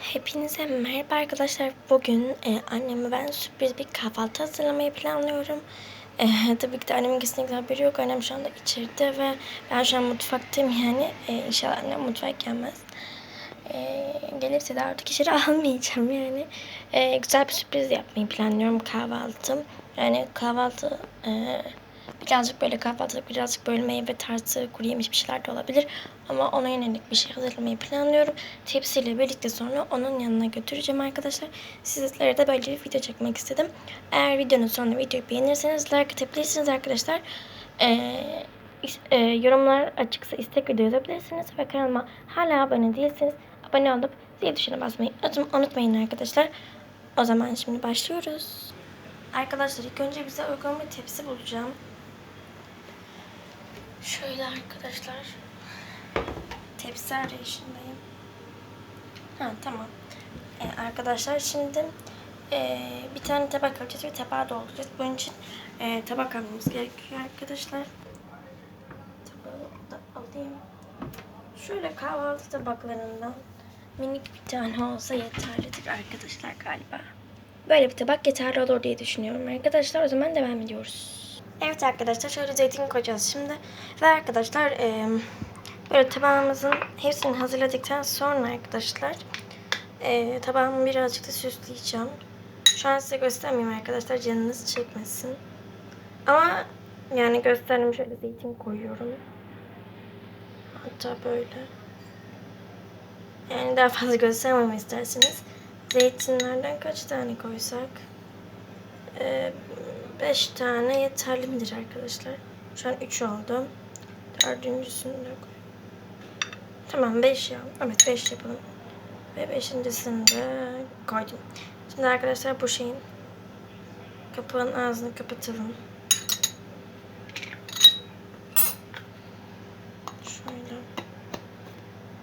Hepinize merhaba arkadaşlar. Bugün e, anneme ben sürpriz bir kahvaltı hazırlamayı planlıyorum. E, tabii ki de annemin kesinlikle haberi yok. Annem şu anda içeride ve ben şu an mutfaktayım yani. E, inşallah annem mutfağa gelmez. E, gelirse de artık içeri almayacağım yani. E, güzel bir sürpriz yapmayı planlıyorum kahvaltım. Yani kahvaltı e, birazcık böyle kahvaltılık birazcık böyle meyve tarzı kuru yemiş bir şeyler de olabilir. Ama ona yönelik bir şey hazırlamayı planlıyorum. Tepsiyle birlikte sonra onun yanına götüreceğim arkadaşlar. Sizlere de böyle bir video çekmek istedim. Eğer videonun sonunda videoyu beğenirseniz like atabilirsiniz arkadaşlar. Ee, e, yorumlar açıksa istek video yazabilirsiniz. Ve kanalıma hala abone değilseniz abone olup zil tuşuna basmayı unut- unutmayın arkadaşlar. O zaman şimdi başlıyoruz. Arkadaşlar ilk önce bize uygun bir tepsi bulacağım. Şöyle arkadaşlar. Tepsi arayışındayım. Ha tamam. Ee, arkadaşlar şimdi ee, bir tane tabak alacağız ve tabağı dolduracağız. Bunun için ee, tabak almamız gerekiyor arkadaşlar. Tabağı da alayım. Şöyle kahvaltı tabaklarından minik bir tane olsa yeterlidir arkadaşlar galiba. Böyle bir tabak yeterli olur diye düşünüyorum arkadaşlar. O zaman devam ediyoruz. Evet arkadaşlar şöyle zeytin koyacağız şimdi. Ve arkadaşlar eee, böyle tabağımızın hepsini hazırladıktan sonra arkadaşlar eee tabağımı birazcık da süsleyeceğim. Şu an size göstermeyeyim arkadaşlar canınız çekmesin. Ama yani gösterdim şöyle zeytin koyuyorum. Hatta böyle. Yani daha fazla göstermemi isterseniz zeytinlerden kaç tane koysak? Ee, beş tane yeterli midir arkadaşlar? Şu an üç oldu. Dördüncüsünü de koy. Tamam beş ya. Evet beş yapalım. Ve beşincisini de koydum. Şimdi arkadaşlar bu şeyin kapağın ağzını kapatalım. Şöyle.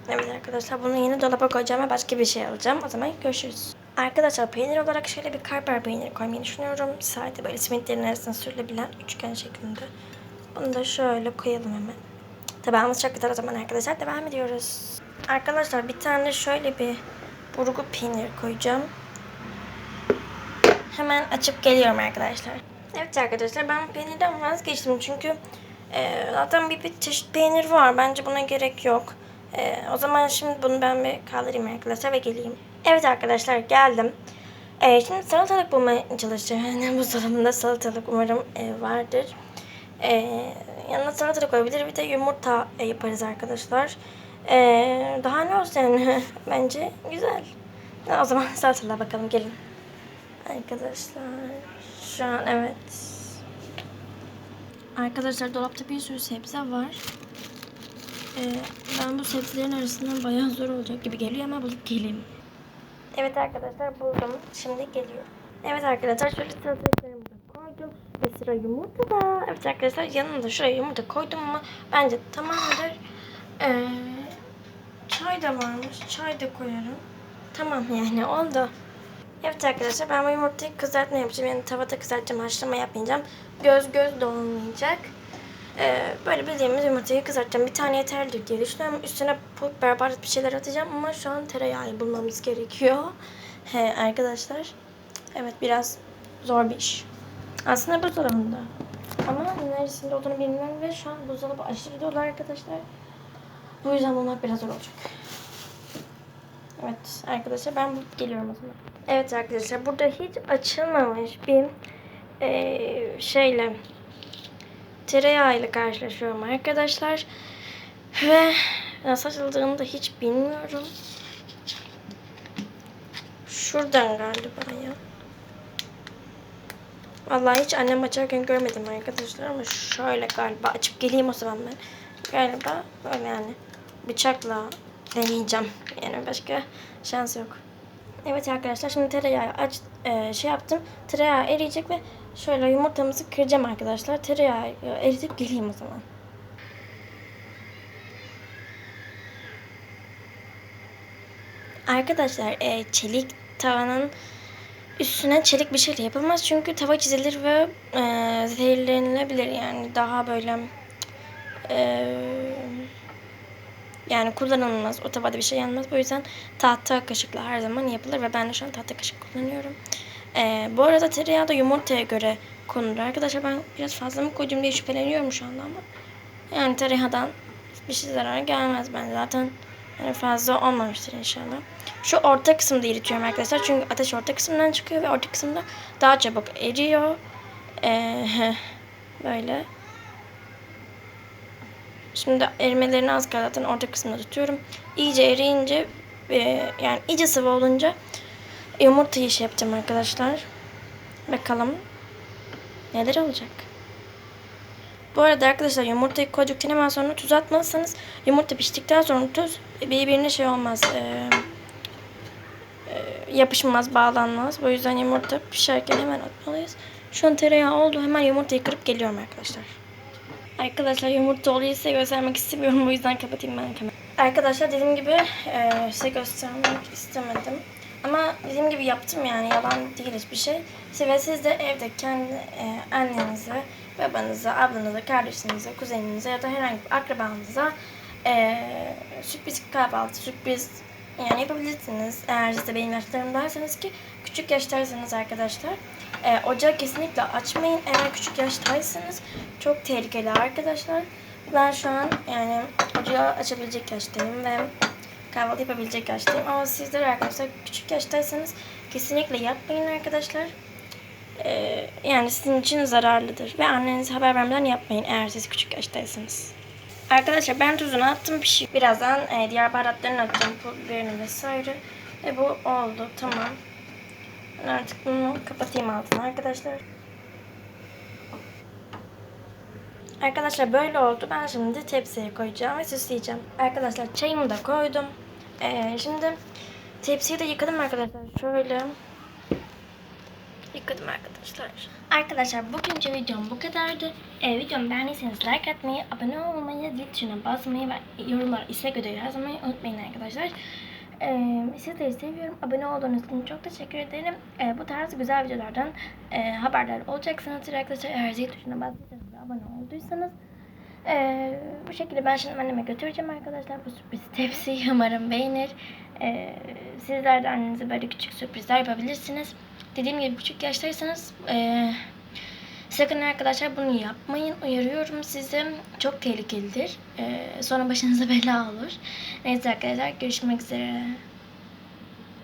Evet arkadaşlar bunu yeni dolaba koyacağım ve başka bir şey alacağım. O zaman görüşürüz. Arkadaşlar peynir olarak şöyle bir karper peyniri koymayı düşünüyorum. Sadece böyle simitlerin arasına sürülebilen üçgen şeklinde. Bunu da şöyle koyalım hemen. Tabağımız çok güzel o zaman arkadaşlar. Devam ediyoruz. Arkadaşlar bir tane şöyle bir burgu peynir koyacağım. Hemen açıp geliyorum arkadaşlar. Evet arkadaşlar ben peynirden vazgeçtim çünkü e, zaten bir, bir çeşit peynir var. Bence buna gerek yok. E, o zaman şimdi bunu ben bir kaldırayım arkadaşlar ve geleyim. Evet arkadaşlar geldim. E, şimdi salatalık bulmaya çalışacağım. Yani buzdolabında salatalık umarım e, vardır. E, yanına salatalık koyabilir bir de yumurta e, yaparız arkadaşlar. E, daha ne olsun yani bence güzel. O zaman salatalığa bakalım gelin. Arkadaşlar şu an evet. Arkadaşlar dolapta bir sürü sebze var. Ee, ben bu sebzelerin arasından bayağı zor olacak gibi geliyor ama bulup geleyim. Evet arkadaşlar buldum. Şimdi geliyor. Evet arkadaşlar şöyle salatalıklarımı da koydum. Ve sıra yumurta da. Evet arkadaşlar yanında şuraya yumurta koydum ama bence tamamdır. Ee, çay da varmış. Çay da koyarım. Tamam yani oldu. Evet arkadaşlar ben bu yumurtayı kızartma yapacağım. Yani tavada kızartacağım. Haşlama yapmayacağım. Göz göz de. Ee, böyle bildiğimiz yumurtayı kızartacağım. Bir tane yeterlidir diye düşünüyorum. Üstüne biber bir şeyler atacağım ama şu an tereyağı bulmamız gerekiyor. He, arkadaşlar. Evet biraz zor bir iş. Aslında buzdolabında. Ama neresinde olduğunu bilmiyorum ve şu an buzdolabı aşırı dolu arkadaşlar. Bu yüzden bulmak biraz zor olacak. Evet arkadaşlar ben bulup geliyorum o zaman. Evet arkadaşlar burada hiç açılmamış bir eee, şeyle tereyağı ile karşılaşıyorum arkadaşlar. Ve nasıl açıldığını da hiç bilmiyorum. Şuradan galiba ya. Vallahi hiç annem açarken görmedim arkadaşlar ama şöyle galiba açıp geleyim o zaman ben. Galiba böyle yani bıçakla deneyeceğim. Yani başka şans yok. Evet arkadaşlar şimdi tereyağı aç e, şey yaptım. Tereyağı eriyecek ve şöyle yumurtamızı kıracağım arkadaşlar. Tereyağı eritip geleyim o zaman. Arkadaşlar e, çelik tavanın üstüne çelik bir şeyle yapılmaz. Çünkü tava çizilir ve e, zehirlenilebilir. Yani daha böyle e, yani kullanılmaz. O tavada bir şey yanmaz. Bu yüzden tahta kaşıkla her zaman yapılır ve ben de şu an tahta kaşık kullanıyorum. Ee, bu arada tereyağı da yumurtaya göre konur. Arkadaşlar ben biraz fazla mı koydum diye şüpheleniyorum şu anda ama. Yani tereyağdan bir şey zarar gelmez ben zaten. Yani fazla olmamıştır inşallah. Şu orta kısımda eritiyorum arkadaşlar. Çünkü ateş orta kısımdan çıkıyor ve orta kısımda daha çabuk eriyor. Ee, böyle. Şimdi erimelerini az kaldı zaten orta kısmında tutuyorum. İyice eriyince e, yani iyice sıvı olunca yumurtayı şey yapacağım arkadaşlar. Bakalım neler olacak. Bu arada arkadaşlar yumurtayı koyduktan hemen sonra tuz atmalısınız. Yumurta piştikten sonra tuz birbirine şey olmaz. E, e, yapışmaz, bağlanmaz. Bu yüzden yumurta pişerken hemen atmalıyız. Şu an tereyağı oldu. Hemen yumurtayı kırıp geliyorum arkadaşlar. Arkadaşlar yumurta oluyor size göstermek istemiyorum. O yüzden kapatayım ben kamerayı. Arkadaşlar dediğim gibi e, size göstermek istemedim. Ama dediğim gibi yaptım yani yalan değil hiçbir şey. Siz ve siz de evde kendi e, annenize, babanıza, ablanıza, kardeşinize, kuzeninize ya da herhangi bir akrabanıza e, sürpriz kahvaltı, sürpriz yani yapabilirsiniz. Eğer siz de benim yaşlarımdaysanız ki küçük yaştaysanız arkadaşlar. E, ocağı kesinlikle açmayın. Eğer küçük yaştaysanız çok tehlikeli arkadaşlar. Ben şu an yani ocağı açabilecek yaştayım ve kahvaltı yapabilecek yaştayım. Ama sizler arkadaşlar küçük yaştaysanız kesinlikle yapmayın arkadaşlar. Ee, yani sizin için zararlıdır. Ve annenize haber vermeden yapmayın eğer siz küçük yaştaysanız. Arkadaşlar ben tuzunu attım pişiyor. Birazdan e, diğer baharatlarını atacağım. Pul biberini vesaire. Ve bu oldu tamam. Ben artık bunu kapatayım altına arkadaşlar. Arkadaşlar böyle oldu. Ben şimdi tepsiye koyacağım ve süsleyeceğim. Arkadaşlar çayımı da koydum. Ee, şimdi tepsiyi de yıkadım arkadaşlar. Şöyle yıkadım arkadaşlar. Arkadaşlar bugünkü videom bu kadardı. Ee, videomu beğendiyseniz like atmayı, abone olmayı, zil tuşuna basmayı ve yorumlara istek ödevi yazmayı unutmayın arkadaşlar. Ee, sizleri seviyorum. Abone olduğunuz için çok teşekkür ederim. Ee, bu tarz güzel videolardan e, haberdar olacaksınız arkadaşlar. Eğer zil tuşuna bastıysanız abone olduysanız. Ee, bu şekilde ben şimdi anneme götüreceğim arkadaşlar. Bu sürpriz tepsiyi umarım beğenir. Ee, sizler de annenize böyle küçük sürprizler yapabilirsiniz. Dediğim gibi küçük yaştaysanız e, sakın arkadaşlar bunu yapmayın. Uyarıyorum sizi. Çok tehlikelidir. Ee, sonra başınıza bela olur. Neyse arkadaşlar görüşmek üzere.